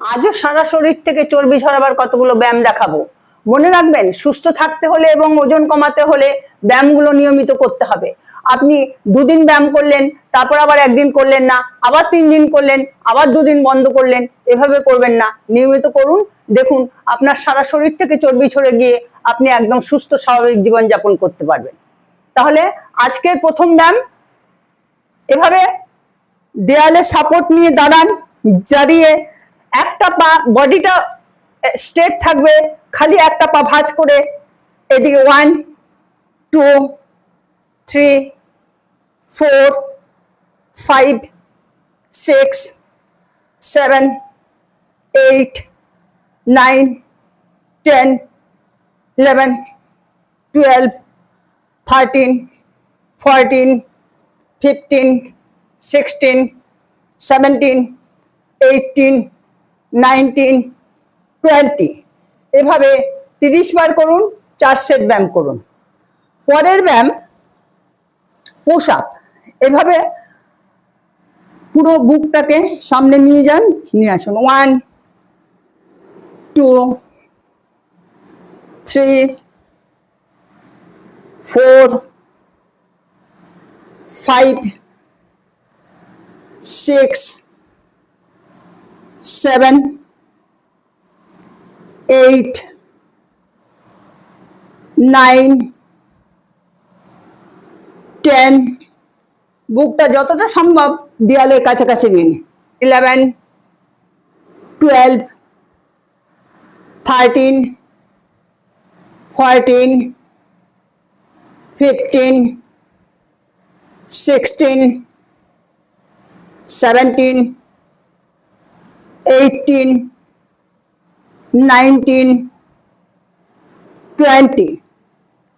আজও সারা শরীর থেকে চর্বি ঝরাবার কতগুলো ব্যায়াম দেখাবো? মনে রাখবেন, সুস্থ থাকতে হলে এবং ওজন কমাতে হলে ব্যায়ামগুলো নিয়মিত করতে হবে। আপনি দুদিন ব্যায়াম করলেন, তারপর আবার একদিন করলেন না, আবার তিন দিন করলেন, আবার দুদিন বন্ধ করলেন, এভাবে করবেন না। নিয়মিত করুন। দেখুন, আপনার সারা শরীর থেকে চর্বি ছড়ে গিয়ে আপনি একদম সুস্থ, স্বাভাবিক জীবনযাপন করতে পারবেন। তাহলে আজকের প্রথম ব্যায়াম, এভাবে দেয়ালে সাপোর্ট নিয়ে দাঁড়ান দাঁড়িয়ে একটা পা বডিটা স্ট্রেট থাকবে, খালি একটা পা ভাঁজ করে, এদিকে one two three four five six seven eight nine ten eleven twelve thirteen fourteen fifteen sixteen seventeen eighteen nineteen twenty এভাবে তিরিশ বার করুন চার সেট ব্যায়াম করুন। পরের ব্যায়াম পোশাক এভাবে পুরো বুকটাকে সামনে নিয়ে যান নিয়ে আসুন। One two three four five six, seven, eight, nine, ten, বুকটা যতটা সম্ভব দেয়ালের কাছাকাছি নিন। Eleven twelve thirteen fourteen fifteen sixteen seventeen eighteen nineteen twenty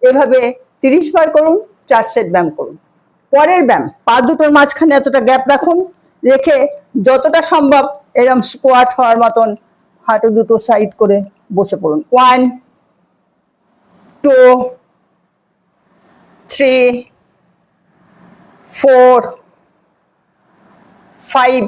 এভাবে তিরিশ বার করুন চার সেট ব্যায়াম করুন। পরের ব্যায়াম পা দুটোর মাঝখানে এতটা গ্যাপ রাখুন রেখে যতটা সম্ভব এরকম স্কোয়াট হওয়ার মতন হাঁটু দুটো সাইড করে বসে পড়ুন। One two three four five,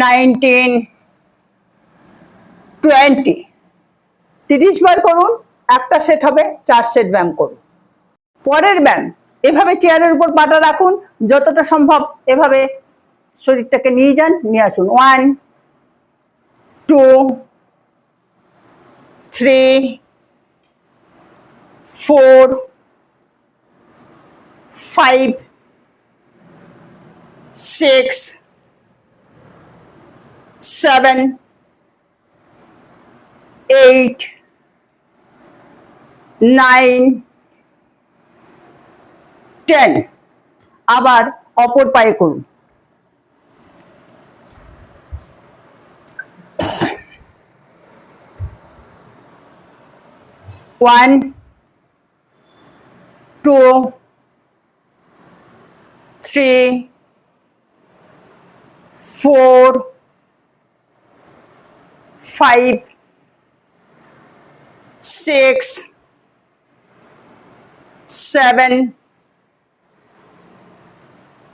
Nineteen twenty. তিরিশ বার করুন একটা সেট হবে চার সেট ব্যায়াম করুন। পরের ব্যায়াম এভাবে চেয়ারের উপর পাটা রাখুন যতটা সম্ভব এভাবে শরীরটাকে নিয়ে যান নিয়ে আসুন। One two three four five six, seven, eight, nine, ten. আবার অপর পায়ে করুন one two three four, five, six, seven,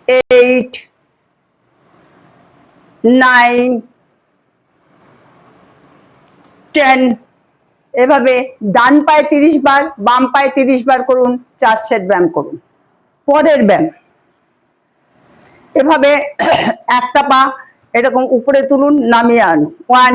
eight, nine, ten. এভাবে ডান পায়ে তিরিশ বার বাম পায়ে তিরিশ বার করুন চার সেট ব্যায়াম করুন। পরের ব্যায়াম। এভাবে একটা পা এরকম উপরে তুলুন নামিয়ে আনুন। One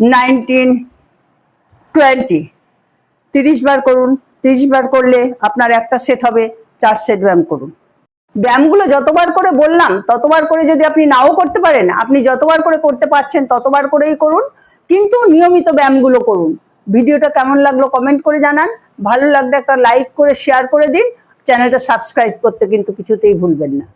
Nineteen twenty. তিরিশ বার করুন, তিরিশ বার করলে আপনার একটা সেট হবে, চার সেট ব্যায়াম করুন। ব্যায়ামগুলো যতবার করে বললাম, ততবার করে যদি আপনি নাও করতে পারেন, আপনি যতবার করে করতে পারছেন, ততবার করেই করুন, কিন্তু নিয়মিত ব্যায়ামগুলো করুন। ভিডিওটা কেমন লাগল কমেন্ট করে জানান। ভালো লাগলে একটা লাইক করে শেয়ার করে দিন। চ্যানেলটা সাবস্ক্রাইব করতে কিন্তু কিছুতেই ভুলবেন না।